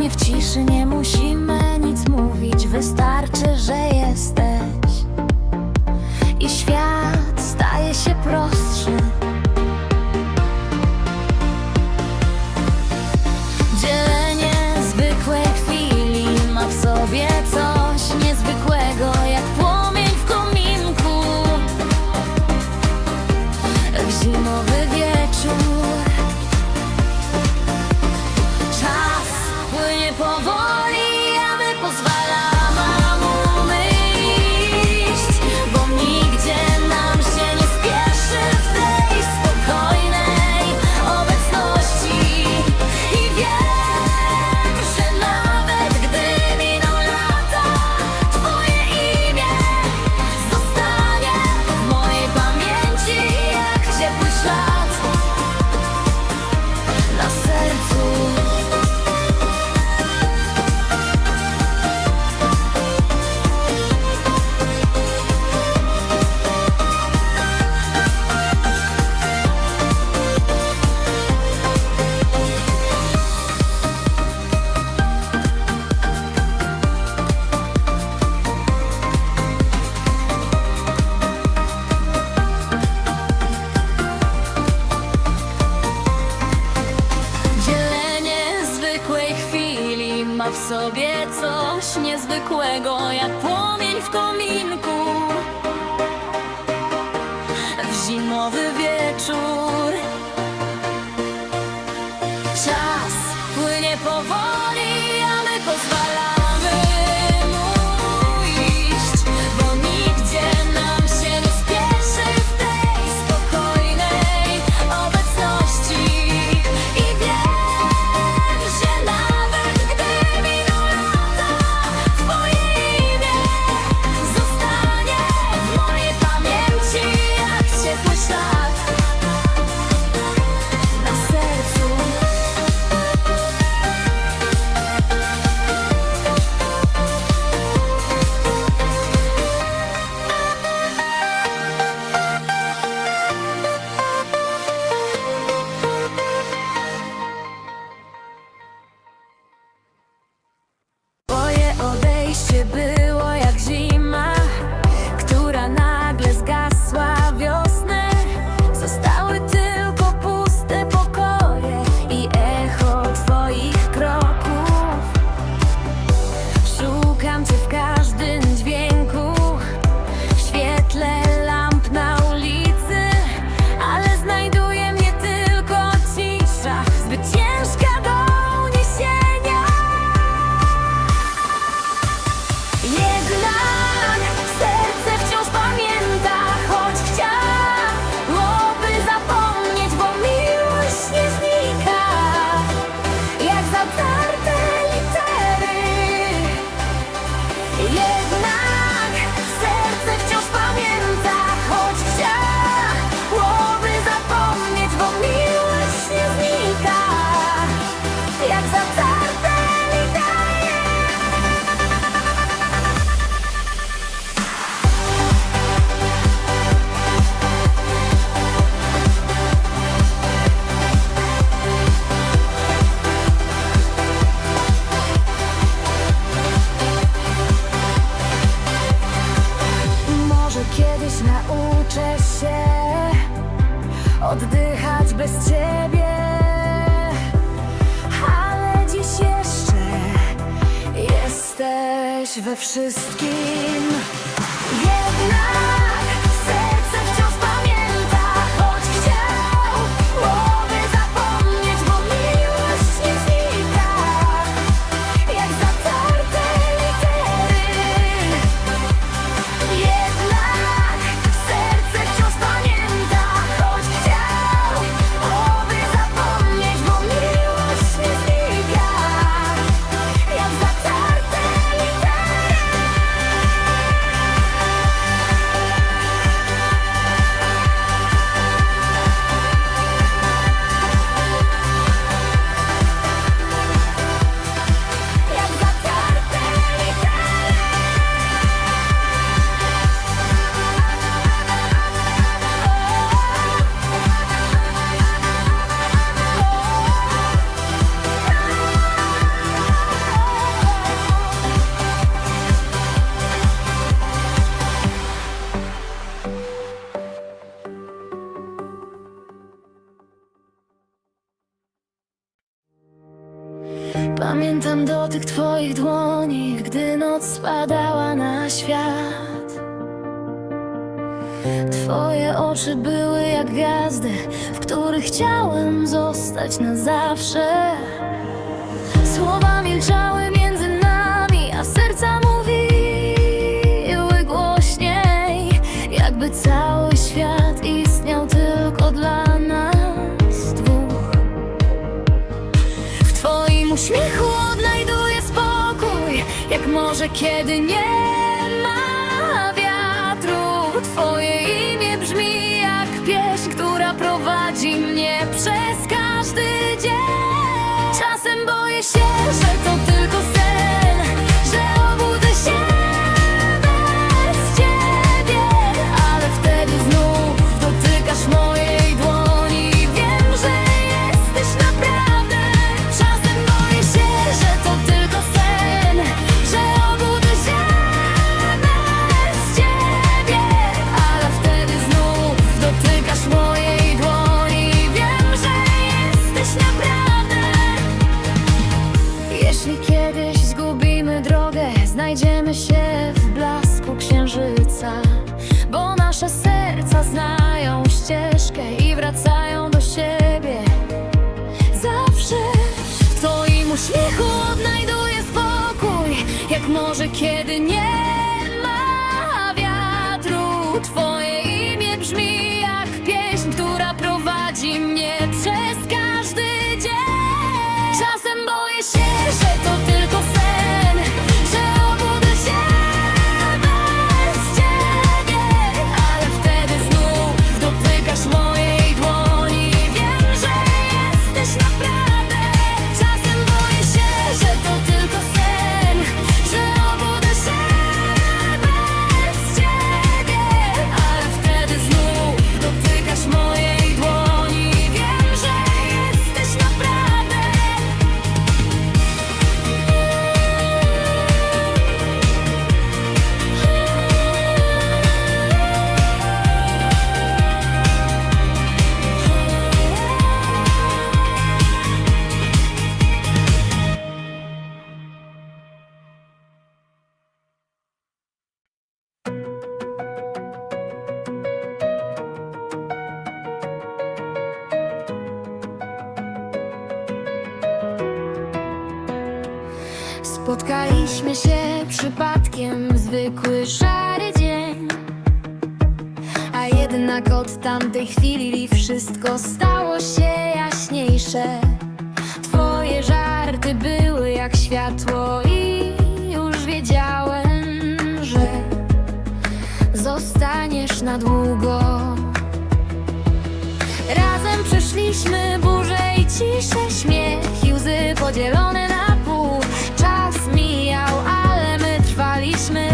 mnie w ciszy nie musimy czas dotyk Twoich dłoni, gdy noc spadała na świat. Twoje oczy były jak gwiazdy, w których chciałem zostać na zawsze. Słowa milczały mi. że kiedy nie ma wiatru Twoje imię brzmi jak pieśń, która prowadzi mnie przez każdy dzień. Czasem boję się uśmiechu odnajduję spokój. Jak może kiedy tamtej chwili wszystko stało się jaśniejsze. Twoje żarty były jak światło i już wiedziałem, że zostaniesz na długo. Razem przeszliśmy burzę i ciszę, śmiech i łzy podzielone na pół. Czas mijał, ale my trwaliśmy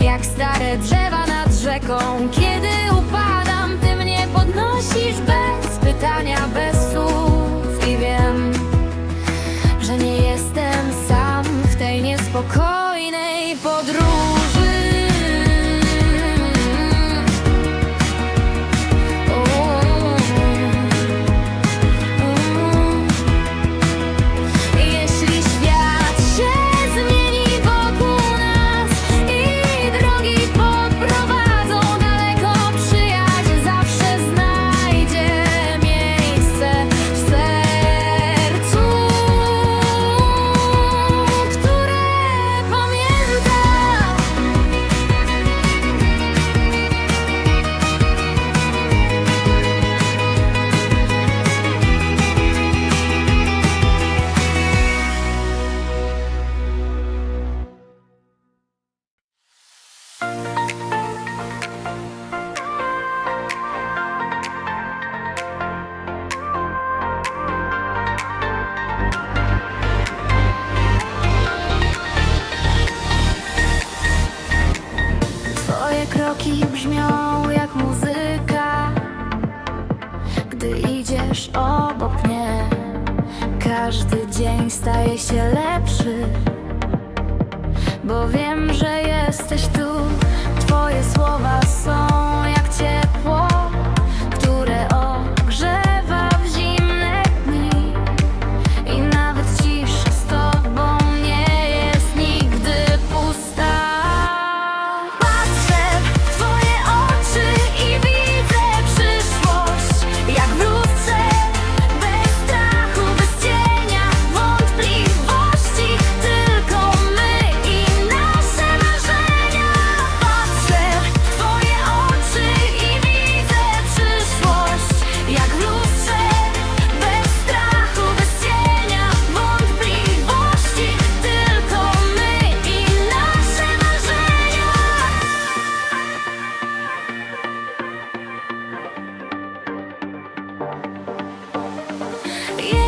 jak stare drzewa nad rzeką.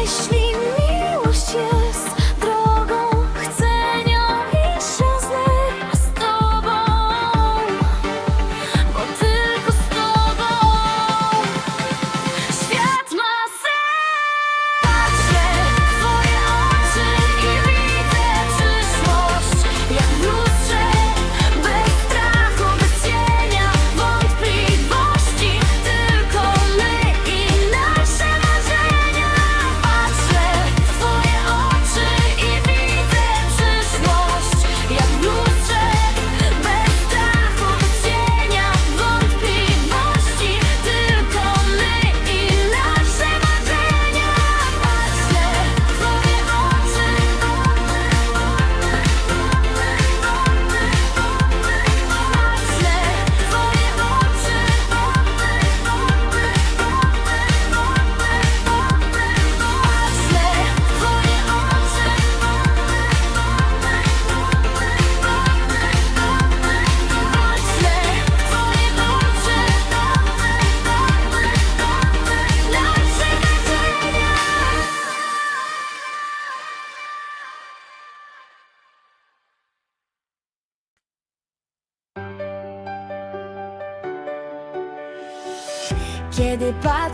Jeśli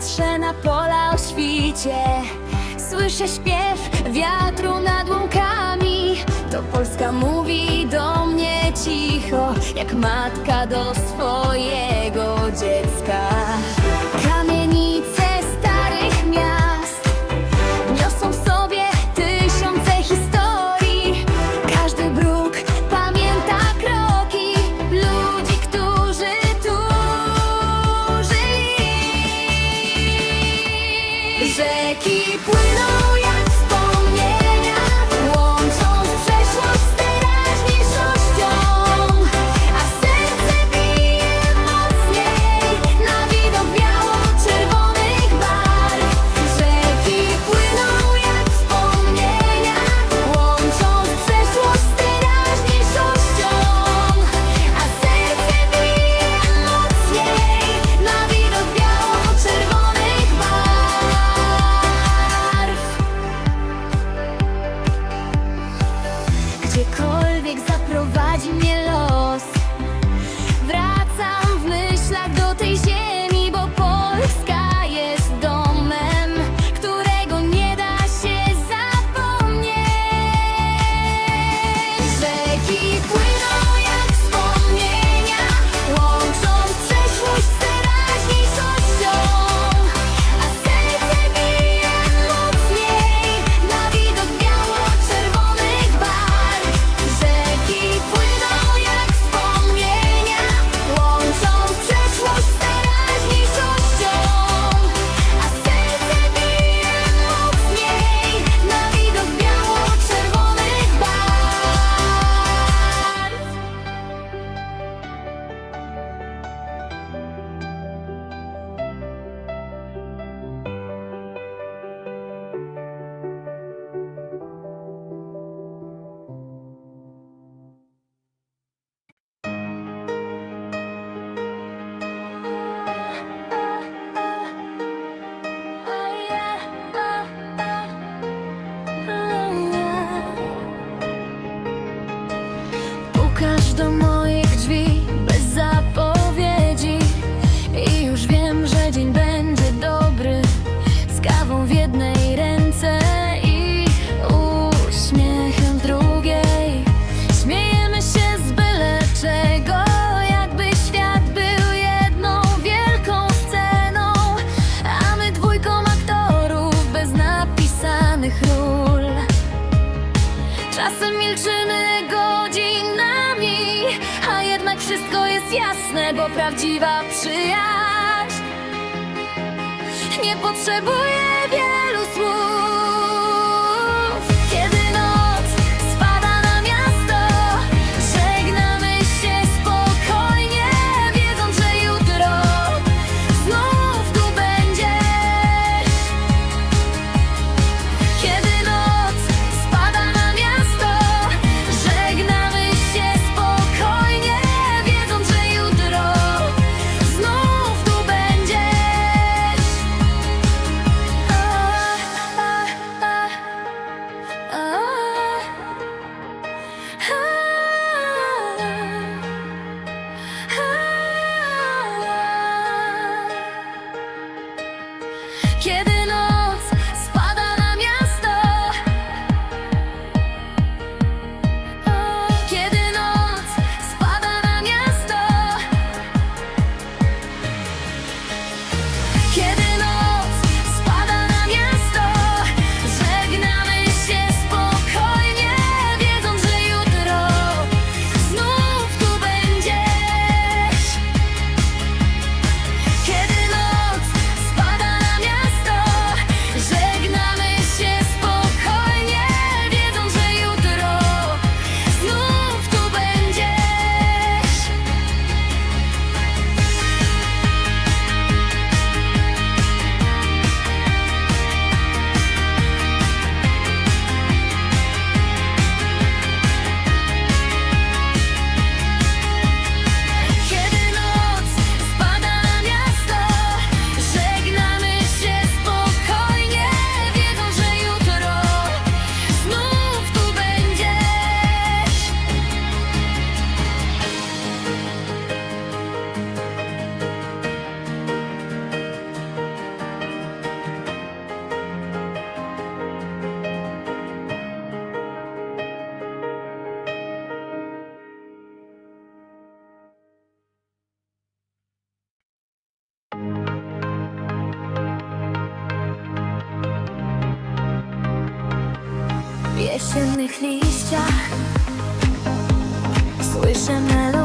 Patrzę na pola o świcie. Słyszę śpiew wiatru nad łąkami. To Polska mówi do mnie cicho Jak matka do swojego dziecka. Czasem milczymy godzinami A jednak wszystko jest jasne, bo prawdziwa przyjaźń Nie potrzebuje I песенных листьях. Слышим мелодию.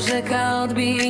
Music can't be